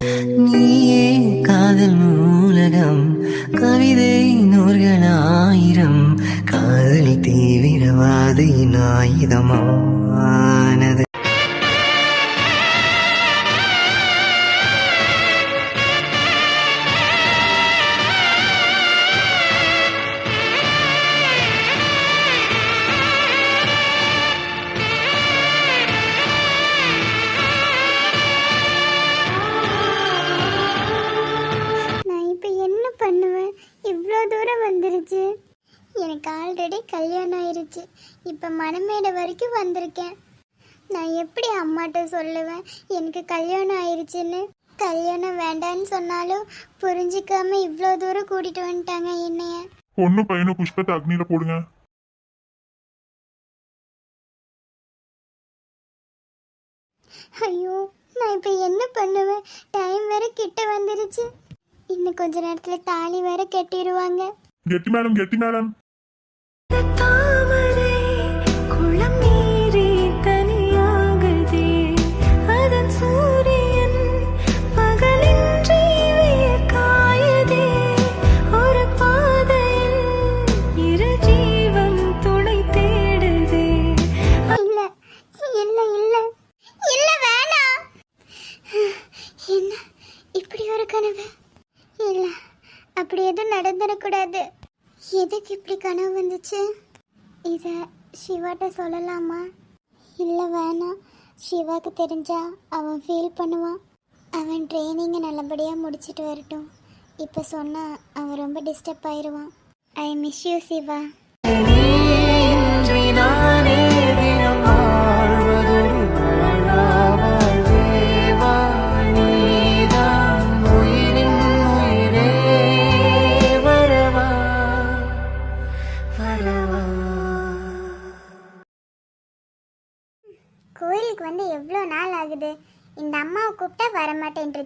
நீயே காதல் நூலகம் கவிதை நூல்களாயிரம் காதல் தீவிரவாதியின் ஆயுதமானது. ஆல்ரெடி கல்யாணம் ஆயிருச்சு. இப்போ மணமேடை வரைக்கும் வந்திருக்கேன். நான் எப்படி அம்மாட்ட சொல்லுவேன்? எனக்கு கல்யாணம் ஆயிருச்சுன்னு. கல்யாணம் வேண்டான்னு சொன்னாலும் புரிஞ்சிக்காம இவ்வளோ தூரம் கூட்டிட்டு வந்துட்டாங்க என்னைய. பொண்ணு பையனும் புஷ்பத்தை அக்னியில போடுங்க. ஐயோ நான் இப்போ என்ன பண்ணுவேன்? டைம் வேற கிட்ட வந்துருச்சு. இன்னும் கொஞ்ச நேரத்தில் தாலி வேற கட்டிடுவாங்க கெட்டி மேடம் கெட்டி மேடம். நடந்துடக்கூடாது. எதுக்கு இப்படி கனவு வந்துச்சு? இதை சிவாட்ட சொல்லலாமா? இல்லை வேணாம். சிவாக்கு தெரிஞ்சா அவன் ஃபீல் பண்ணுவான். அவன் ட்ரைனிங்கை நல்லபடியாக முடிச்சிட்டு வரட்டும். இப்போ சொன்னால் அவன் ரொம்ப டிஸ்டர்ப் ஆயிடுவான் ஐ மிஸ் யூ சிவா.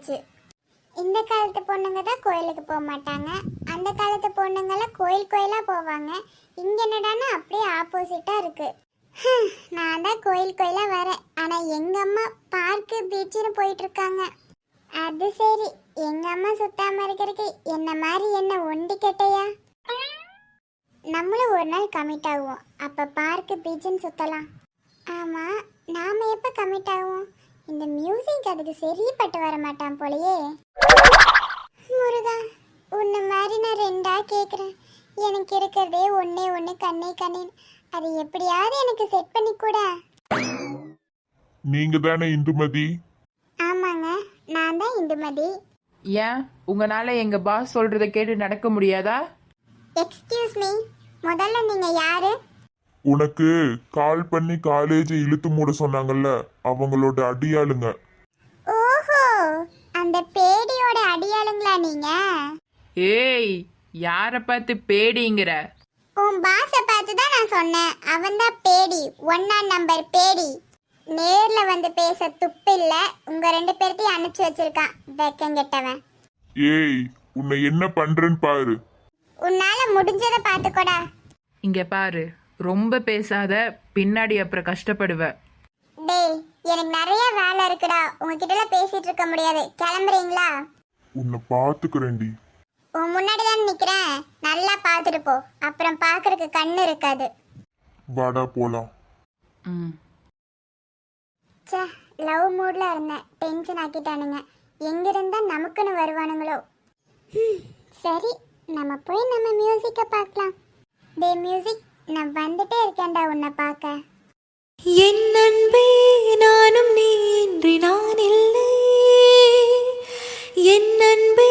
இருந்துச்சு இந்த காலத்து பொண்ணுங்க தான் கோயிலுக்கு போக மாட்டாங்க. அந்த காலத்து பொண்ணுங்கெல்லாம் கோயில் கோயிலாக போவாங்க. இங்கே என்னடானா அப்படியே ஆப்போசிட்டாக இருக்குது நான் தான் கோயில் கோயிலாக வரேன். ஆனால் எங்கள் அம்மா பார்க்கு பீச்சுன்னு போயிட்டுருக்காங்க. அது சரி. எங்கள் அம்மா சுத்தாமல் இருக்கிறதுக்கு என்ன மாதிரி என்ன ஒண்டி கெட்டையா? நம்மளும் ஒரு நாள் கமிட் ஆகுவோம். அப்போ பார்க்கு பீச்சுன்னு சுற்றலாம் ஆமாம் நாம எப்போ கமிட் ஆகுவோம்? இந்த மியூசிக் அதுக்கு சரிப்பட்டு வர மாட்டான் போலயே. முருகா உன்னை மாதிரி நான் ரெண்டா கேக்குறேன். எனக்கு இருக்கிறதே ஒண்ணே ஒண்ணு கண்ணே கண்ணேன் அது எப்படியாவது எனக்கு செட் பண்ணி கூட. நீங்க தானே இந்துமதி? ஆமாங்க நான் தான் இந்துமதி. ஏன்? உங்களால எங்க பாஸ் சொல்றத கேட்டு நடக்க முடியாதா? எக்ஸ்கியூஸ் மீ முதல்ல நீங்க யாரு? உனக்கு கால் பண்ணி காலேஜ் இழுத்து மூட சொன்னாங்கல்ல. அவங்களோட அடியாளுங்க. ஓஹோ அந்த பேடியோட அடியாளுங்களா நீங்க? ஏய் யார பார்த்து பேடிங்கிற? உன் பாஸை பார்த்து தான் நான் சொன்னேன். அவன் தான் பேடி. ஒன்னாம் நம்பர் பேடி. நேர்ல வந்து பேச துப்பில்ல. உங்க ரெண்டு பேர்த்தையும் அனுப்பிச்சு வச்சிருக்கான். வெக்கங்கெட்டவன் ஏய் உன்னை என்ன பண்றேன்னு பாரு. உன்னால முடிஞ்சதை பார்த்துக்கோடா. இங்க பாரு ரொம்ப பேசாத பின்னாடி அப்புறம் கஷ்டப்படுவ. டேய் எனக்கு நிறைய வேலை இருக்குடா. உங்ககிட்ட பேசிட்டு இருக்க முடியாது. கிளம்புறீங்களா? உன்னை பாத்துக்கிறேன்டி உன் முன்னாடி தான் நிக்கிறேன். நல்லா பார்த்துட்டு போ. அப்புறம் பார்க்கறதுக்கு கண்ணு இருக்காது. வாடா போலாம். ம். ச்சே லவ் மூட்ல இருந்தேன். டென்ஷன் ஆக்கிட்டானுங்க. எங்க இருந்தா நமக்குன்னு வருவானுங்களோ? ஹம், சரி. நம்ம போய் நம்ம மியூசிக்கை பார்க்கலாம். டே மியூசிக் நான் வந்துட்டே இருக்கேன்டா உன்னை பார்க்க. என் அன்பே நானும் நீ இன்றி நான் இல்லை. என் அன்பே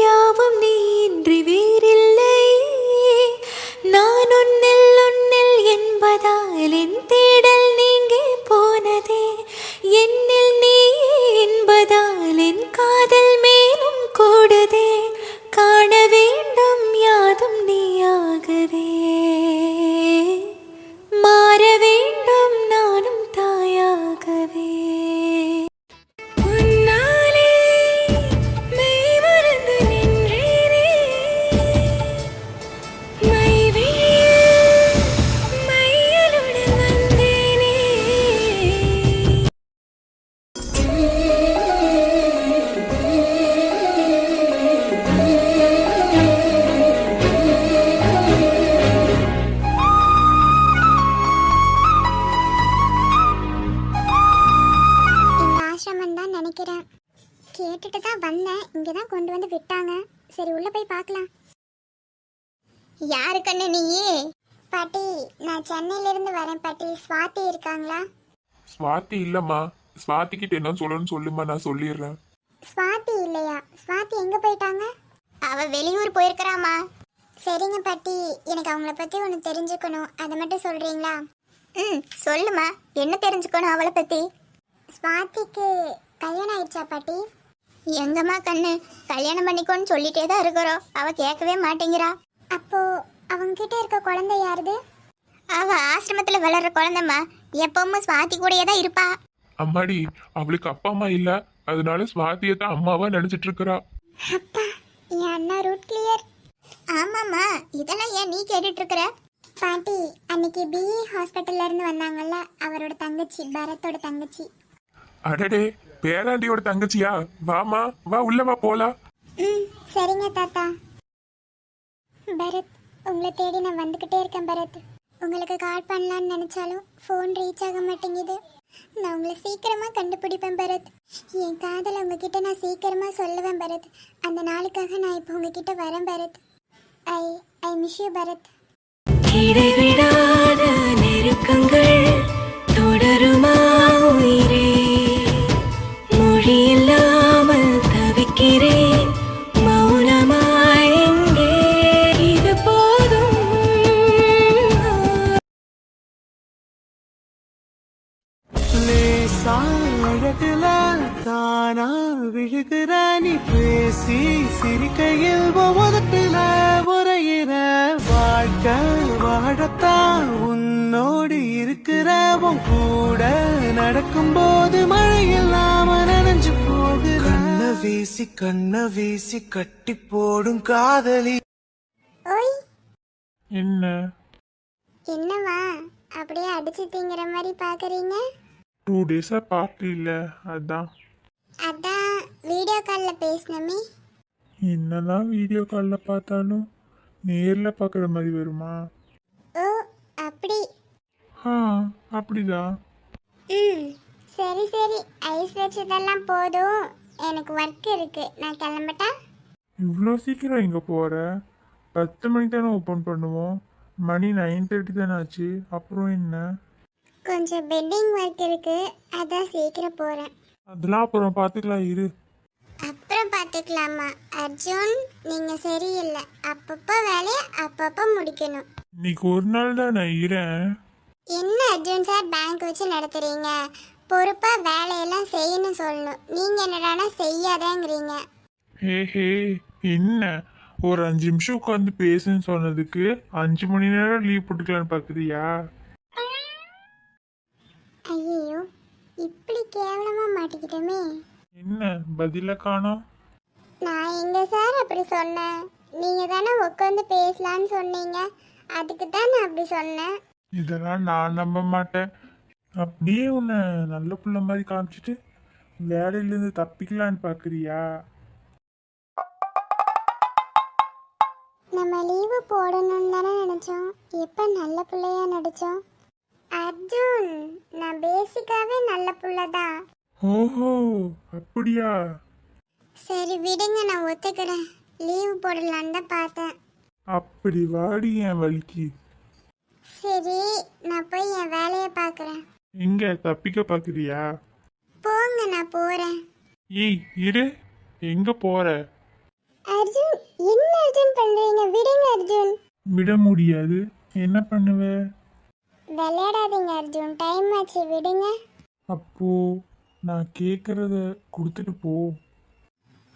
யாவும் நீ இன்றி வேறில்லை. நான் ஒன்னில் ஒன்னில் என்பதால் என் தேடல் நீங்கே போனதே. என்னில் நீ என்பதால் என் காதல் சரி உள்ள போய் பார்க்கலாம். யாரு கண்ணு நீயே பாட்டி நான் சென்னையில இருந்து வரேன் பாட்டி. ஸ்வாதி இருக்காங்களா? ஸ்வாதி இல்லம்மா. ஸ்வாதி கிட்ட என்ன சொல்லணும்னு சொல்லுமா நான் சொல்லிடுறேன். ஸ்வாதி இல்லையா? ஸ்வாதி எங்க போயிட்டாங்க? அவ வெளியூர் போயிருக்கறாமா சரிங்க பாட்டி. எனக்கு அவங்கள பத்தி ஒன்று தெரிஞ்சுக்கணும். அதை மட்டும் சொல்றீங்களா? ம் சொல்லுமா என்ன தெரிஞ்சுக்கணும் அவளை பத்தி? ஸ்வாதிக்கு கல்யாணம் ஆயிடுச்சா பாட்டி? எங்கம்மா கண்ணு? கல்யாணம் பண்ணிக்கோன்னு சொல்லிட்டே தான் இருக்கிறோம் அவ கேட்கவே மாட்டேங்கிறா. அப்போ அவங்க கிட்ட இருக்க குழந்தை யாருது? அவ ஆசிரமத்துல வளர்ற குழந்தைம்மா. எப்பவும் ஸ்வாதி கூடயே தான் இருப்பா. அம்மாடி அவளுக்கு அப்பா அம்மா இல்ல. அதனால ஸ்வாதியை தான் அம்மாவா நினைச்சிட்டு இருக்கிறா. அப்பா என் அண்ணா ரூட் கிளியர் ஆமாம்மா. இதெல்லாம் ஏன் நீ கேட்டுட்டு இருக்கிற? பாட்டி அன்னைக்கு பிஇ ஹாஸ்பிட்டல்ல இருந்து வந்தாங்கல்ல அவரோட தங்கச்சி பரத்தோட தங்கச்சி. அடடே பேராண்டியோட தங்கச்சியா? வாமா வா உள்ள வா போலாம். ம் சரிங்க தாத்தா. பரத் உங்களை தேடி நான் வந்துக்கிட்டே இருக்கேன் பரத். உங்களுக்கு கால் பண்ணலான்னு நினச்சாலும் ஃபோன் ரீச் ஆக மாட்டேங்குது. நான் உங்களை சீக்கிரமாக கண்டுபிடிப்பேன் பரத். என் காதலை உங்ககிட்ட நான் சீக்கிரமாக சொல்லுவேன் பரத். அந்த நாளுக்காக நான் இப்போ உங்ககிட்ட வரேன் Bharath. I I miss you Bharath. இடைவிடாத நெருக்கங்கள் தொடருமா உயிரே? பேசி சிரிக்கையில் உதட்டுல உரையிற வாழ்க்கை வாழத்தான் உன்னோடு இருக்கிற உன் கூட நடக்கும்போது மழை இல்லாம நனைஞ்சு போகுற. கண்ண வீசி கண்ண வீசி கட்டி போடும் காதலி. என்ன? என்னவா? அப்படியே அடிச்சு திங்கிற மாதிரி பார்க்குறீங்க டூ டேஸா பார்ட்டி இல்ல அதான். அதான் வீடியோ காலில் பேசினமே. என்னதான் வீடியோ காலில் பார்த்தாலும் நேர்ல பார்க்குற மாதிரி வருமா? ஓ அப்படி. ஆ அப்படிதான் ம் சரி சரி. ஐஸ் வச்சதெல்லாம் போதும். எனக்கு ஒர்க் இருக்கு. நான் கிளம்பட்டா? இவ்வளோ சீக்கிரம் எங்கே போகிற பத்து மணிக்கு தானே ஓப்பன் பண்ணுவோம். மணி நைன் தேர்ட்டி தானே ஆச்சு. அப்புறம் என்ன? கொஞ்சம் பெட்டிங் ஒர்க் இருக்கு. அதான் சீக்கிரம் போறேன். அதெல்லாம் அப்புறம் பார்த்துக்கலாம் இரு. அப்புறம் பார்த்துக்கலாமா. அர்ஜுன் நீங்க சரியில்லை. அப்பப்போ வேலையை அப்பப்போ முடிக்கணும். இன்னைக்கு ஒரு நாள் தான் நான் இரேன் என்ன அர்ஜுன் சார் பேங்க் வச்சு நடத்துறீங்க? பொறுப்பா வேலையெல்லாம் செய்யணும் சொல்லணும். நீங்க என்னடானா செய்யாதேங்கிறீங்க. ஹே ஹே என்ன? ஒரு அஞ்சு நிமிஷம் உட்காந்து பேசுன்னு சொன்னதுக்கு அஞ்சு மணி நேரம் லீவ் போட்டுக்கலான்னு பார்க்குறியா? ஐயோ இப்படி கேவலமா மாட்டிக்கிட்டோமே. என்ன பதில காணோம்? நான் எங்க சார் அப்படி சொன்னேன். நீங்க தானே உட்காந்து பேசலான்னு சொன்னீங்க. அதுக்கு தான் நான் அப்படி சொன்னேன். இதெல்லாம் நான் நம்ப மாட்டேன். அப்படியே உன்னை நல்ல புள்ள மாதிரி காமிச்சிட்டு வேலையிலேருந்து தப்பிக்கலான்னு பார்க்குறியா நம்ம லீவு போடணும்னு தானே நினைச்சோம். எப்ப நல்ல பிள்ளையா நடிச்சோம்? அர்ஜுன் நான் பேசிக்காவே நல்ல புள்ளதான் ஓஹோ அப்படியா? சரி விடுங்க நான் ஒத்துக்கிறேன். லீவு போடலான்னு தான் பார்த்தேன். அப்படி வாடி என் வலிக்கு. சரி நான் போய் என் வேலையை பார்க்குறேன். எங்க தப்பிக்க பார்க்குறியா? போங்க நான் போறேன். ஏய் இரு. எங்க போற? அர்ஜுன் என்ன அர்ஜுன் பண்றீங்க? விடுங்க அர்ஜுன். விட முடியாது. என்ன பண்ணுவ? விளையாடாதீங்க அர்ஜுன். டைம் ஆச்சு. விடுங்க. அப்போ நான் கேட்கறத கொடுத்துட்டு போ.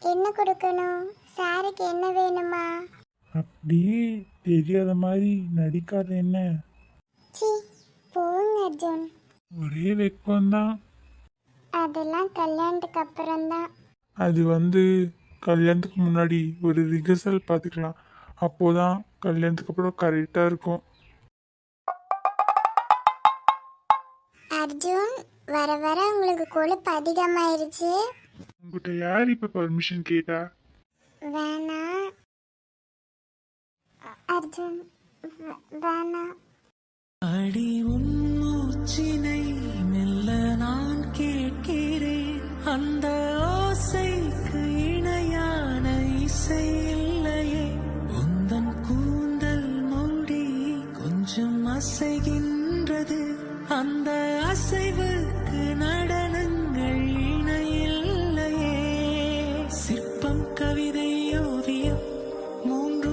என்ன கொடுக்கணும்? சாருக்கு என்ன வேணுமா? அப்படியே தெரியாத மாதிரி நடிக்காத என்ன? சி போங்க அர்ஜுன். ஒரே வெப்பம்தான் அதெல்லாம் கல்யாணத்துக்கு அப்புறம்தான் அது வந்து கல்யாணத்துக்கு முன்னாடி ஒரு ரிஹர்சல் பார்த்துக்கலாம். அப்போதான் கல்யாணத்துக்கு அப்புறம் கரெக்டாக இருக்கும். அர்ஜுன் வர வர உங்களுக்கு கொழுப்பு அதிகமாயிருச்சு. உங்ககிட்ட யார் இப்போ பர்மிஷன் கேட்டா? வேணாம் அ- அர்ஜுன் வே- வேணாம் அடி உன் மூச்சினை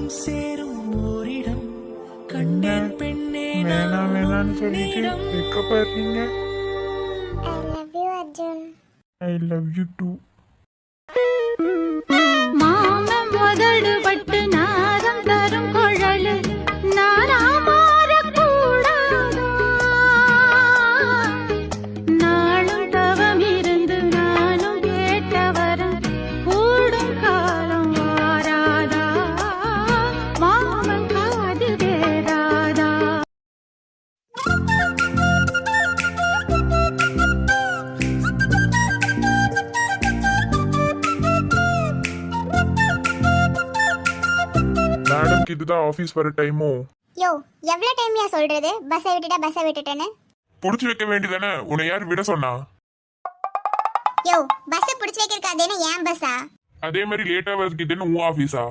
மனம் சேரும் ஓரிடம். கண்டேன் பெண்ணே வேணாம் வேணாம்னு சொல்லிட்டு வெக்கப்படுறீங்க ஐ லவ் யூ டூ மாமம் முதல்பட்டு நாதம் தரும் குழலு. இதுதான் ஆஃபீஸ் வர டைமோ யோ எவ்வளோ டைம்யா சொல்றது? பஸ்ஸை விட்டுட்டா பஸ்ஸை விட்டுட்டேன்னு? புடிச்சு வைக்க வேண்டியதானே? உன்னை யார் விட சொன்னா? யோ பஸ்ஸை பிடிச்சி வைக்கிறதுக்கு ஏன் பஸ்ஸா அதே மாதிரி லேட்டா வரதுக்கு இதுன்னு உன் ஆஃபீஸா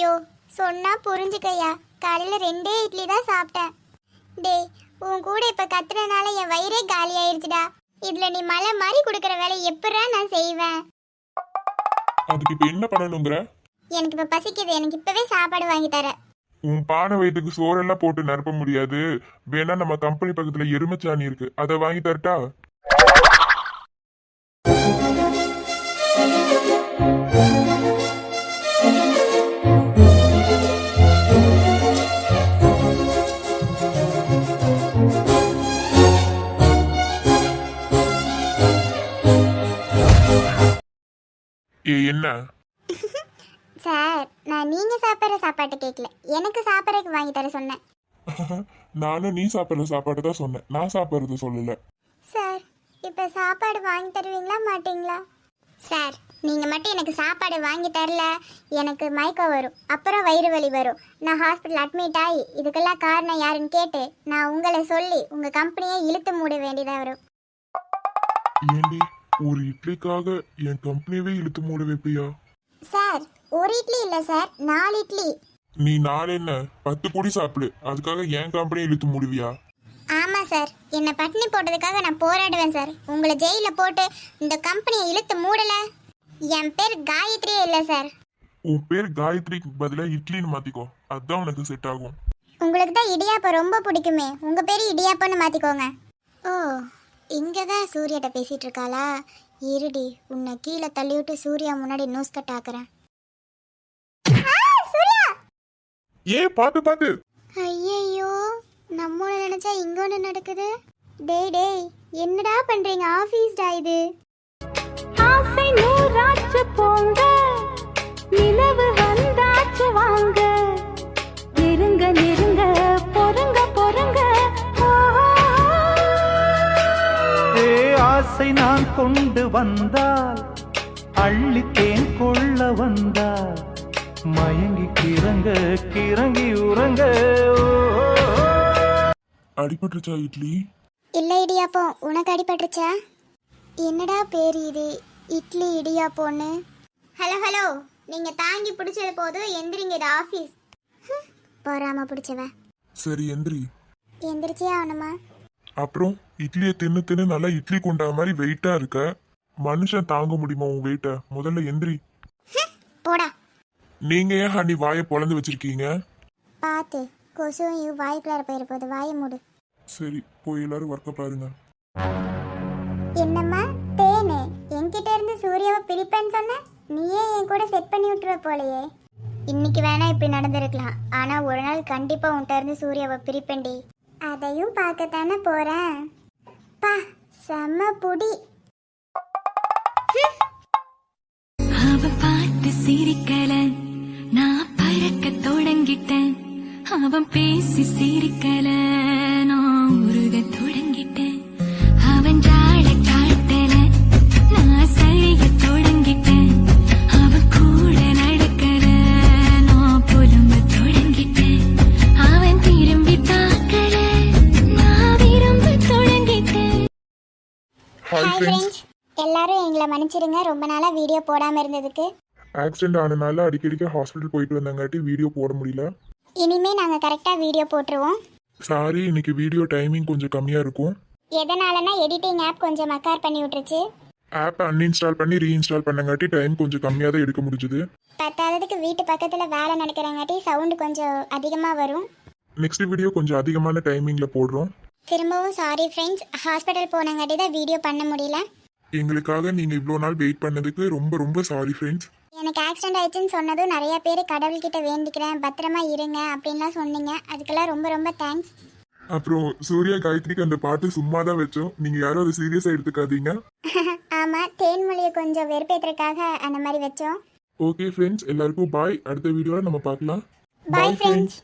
யோ சொன்னா புரிஞ்சுக்கய்யா காலையில ரெண்டே இட்லி தான் சாப்பிட்டேன். டேய் உன் கூட இப்ப கத்துறனால என் வயிறே காலி ஆயிருச்சுடா. இதுல நீ மலை மாதிரி கொடுக்குற வேலை எப்படா நான் செய்வேன்? அதுக்கு இப்ப என்ன பண்ணணுங்கிற? எனக்கு இப்ப பசிக்குது. எனக்கு இப்பவே சாப்பாடு வாங்கி தர உன் பானை வயிற்றுக்கு சோறெல்லாம் போட்டு நிரப்ப முடியாது. வேணா நம்ம கம்பெனி பக்கத்துல எருமைச்சாணி இருக்கு. அதை வாங்கி தரட்டா? என்ன? சார் நான் நீங்க சாப்பிட்ற சாப்பாட்டு கேட்கல. எனக்கு சாப்பிட்றதுக்கு வாங்கி தர சொன்னேன். நானும் நீ சாப்பிடுற சாப்பாடு தான் சொன்னேன். நான் சாப்பிடுறது சொல்லல. சார் இப்ப சாப்பாடு வாங்கி தருவீங்களா மாட்டீங்களா? சார் நீங்க மட்டும் எனக்கு சாப்பாடு வாங்கி தரல. எனக்கு மயக்கம் வரும். அப்புறம் வயிறு வலி வரும். நான் ஹாஸ்பிட்டல் அட்மிட் ஆகி இதுக்கெல்லாம் காரணம் யாருன்னு கேட்டு நான் உங்களை சொல்லி உங்க கம்பெனியை இழுத்து மூட வேண்டியதா வரும். ஏண்டி ஒரு இட்லிக்காக என் கம்பெனியவே இழுத்து மூட வைப்பியா? சார் ஒரு இட்லி இல்ல சார் நாலு இட்லி. நீ நாள் என்ன? பத்து பொடி சாப்பிடு. அதுக்காக என் கம்பெனியை இழுத்து மூடுவியா? ஆமா சார். என்னை பட்டினி போட்டதுக்காக நான் போராடுவேன் சார். உங்களை ஜெயில போட்டு இந்த கம்பெனியை இழுத்து மூடல. என் பேர் காயத்ரியே இல்லை சார். உன் பேர் காயத்ரிக்கு பதிலாக இட்லின்னு மாத்திக்கோ. அதுதான் உனக்கு செட் ஆகும். உங்களுக்கு தான் இடியாப்பம் ரொம்ப பிடிக்குமே. உங்க பேரு இடியாப்பம்னு மாத்திக்கோங்க. ஓ இங்க தான் சூர்யாட்ட பேசிட்டு இருக்காளா? இருடி உன்னை கீழே தள்ளி விட்டு சூர்யா முன்னாடி நியூஸ் கட் ஆக்குறேன் சூர்யா ஏ பாத்து பாத்து? ஐயையோ நம்ம நினைச்சா இங்க ஒண்ணு நடக்குது? டேய் டேய் என்னடா பண்றீங்க? ஆபீஸ்டா இது? ஆசை நூறாச்சு போங்க. நிலவு வந்தாச்சு வாங்க. நெருங்க நெருங்க பொறுங்க பொறுங்க. ஏ ஆசை நான் கொண்டு வந்தால் அள்ளித்தேன் கொள்ள வந்தால் மயங்கி கிறங்க கிறங்கி உறங்க. அடிபட்டுருச்சா இட்லி? இல்ல இடியாப்பம். உனக்கு அடிபட்டுருச்சா? என்னடா பேர் இது? இட்லி இடியாப்போன்னு ஹலோ ஹலோ. நீங்க தாங்கி பிடிச்சது போதும் எந்திரிங்க இது ஆஃபீஸ். போறாம பிடிச்சவ. சரி எந்திரி. எந்திரிச்சே ஆகணுமா? அப்புறம் இட்லியை தின்னு தின்னு நல்லா இட்லி கொண்டா மாதிரி வெயிட்டா இருக்க. மனுஷன் தாங்க முடியுமா உன் வெயிட்ட முதல்ல எந்திரி. போடா. நீங்க ஏன் ஹனி வாயை பொழந்து வச்சிருக்கீங்க? பார்த்து கொசுவும் இவ் வாய்க்குள்ளார போயிரு போகுது. வாயை மூடு. சரி போய் எல்லாரும் ஒர்க்க பாருங்க. என்னம்மா? தேனு என்கிட்ட இருந்து சூர்யாவை பிரிப்பேன்னு சொன்ன? நீயே என் கூட செட் பண்ணி விட்டுருவ போலையே. இன்னைக்கு வேணா இப்படி நடந்திருக்கலாம். ஆனா ஒரு நாள் கண்டிப்பா உன்கிட்ட இருந்து சூர்யாவை பிரிப்பேன்டி. அதையும் பார்க்கத்தானே போறேன். பா செம்ம புடி. அவ பார்த்து சிரிக்கல. நான் பறக்க தொடங்கிட்டேன். அவன் பேசி சிரிக்கல நான் உருக தொடங்கிட்டேன். அவன் ஜாழ காட்டல நான் சரிய தொடங்கிட்டேன். அவன் கூட நடக்கல நான் புலம்ப தொடங்கிட்டேன். அவன் திரும்பி பார்க்கல நான் விரும்ப தொடங்கிட்டேன். ஹாய் ஃப்ரெண்ட்ஸ் எல்லாரும் எங்களை மன்னிச்சிருங்க. ரொம்ப நாளா வீடியோ போடாம இருந்ததுக்கு. ஆக்சிடென்ட் ஆனனால அடிக்கடிக்கு ஹாஸ்பிட்டல் போயிட்டு வந்தங்காட்டி வீடியோ போட முடியல. இனிமே நாங்க கரெக்டா வீடியோ போட்டுருவோம். சாரி இன்னைக்கு வீடியோ டைமிங் கொஞ்சம் கம்மியா இருக்கும். எதனாலனா எடிட்டிங் ஆப் கொஞ்சம் மக்கார் பண்ணி விட்டுருச்சு. ஆப் அன்இன்ஸ்டால் பண்ணி ரீஇன்ஸ்டால் பண்ணங்காட்டி டைம் கொஞ்சம் கம்மியாக தான் எடுக்க முடிஞ்சுது. பத்தாததுக்கு வீட்டு பக்கத்துல வேலை நடக்கிறங்காட்டி சவுண்டு கொஞ்சம் அதிகமா வரும். நெக்ஸ்ட் வீடியோ கொஞ்சம் அதிகமான டைமிங்கில் போடுறோம். திரும்பவும் சாரி ஃப்ரெண்ட்ஸ் ஹாஸ்பிட்டல் போனங்காட்டி தான் வீடியோ பண்ண முடியல. எங்களுக்காக நீங்க இவ்வளோ நாள் வெயிட் பண்ணதுக்கு ரொம்ப ரொம்ப சாரி ஃப்ரெண்ட்ஸ் எனக்கு ஆக்சிடென்ட் ஆயிடுச்சுன்னு சொன்னதும் நிறைய பேர் கடவுள்கிட்ட வேண்டிக்கிறேன் பத்திரமா இருங்க அப்படின்லாம் சொன்னீங்க. அதுக்கெல்லாம் ரொம்ப ரொம்ப தேங்க்ஸ் அப்புறம் சூர்யா காயத்ரிக்கு அந்த பாட்டு சும்மா தான் வச்சோம். நீங்க யாரும் அதை சீரியஸா எடுத்துக்காதீங்க. ஆமாம் தேன்மொழியை கொஞ்சம் வெறுப்பேற்றுறதுக்காக அந்த மாதிரி வச்சோம். ஓகே ஃப்ரெண்ட்ஸ் எல்லாருக்கும் பாய் அடுத்த வீடியோவில் நம்ம பார்க்கலாம். Bye friends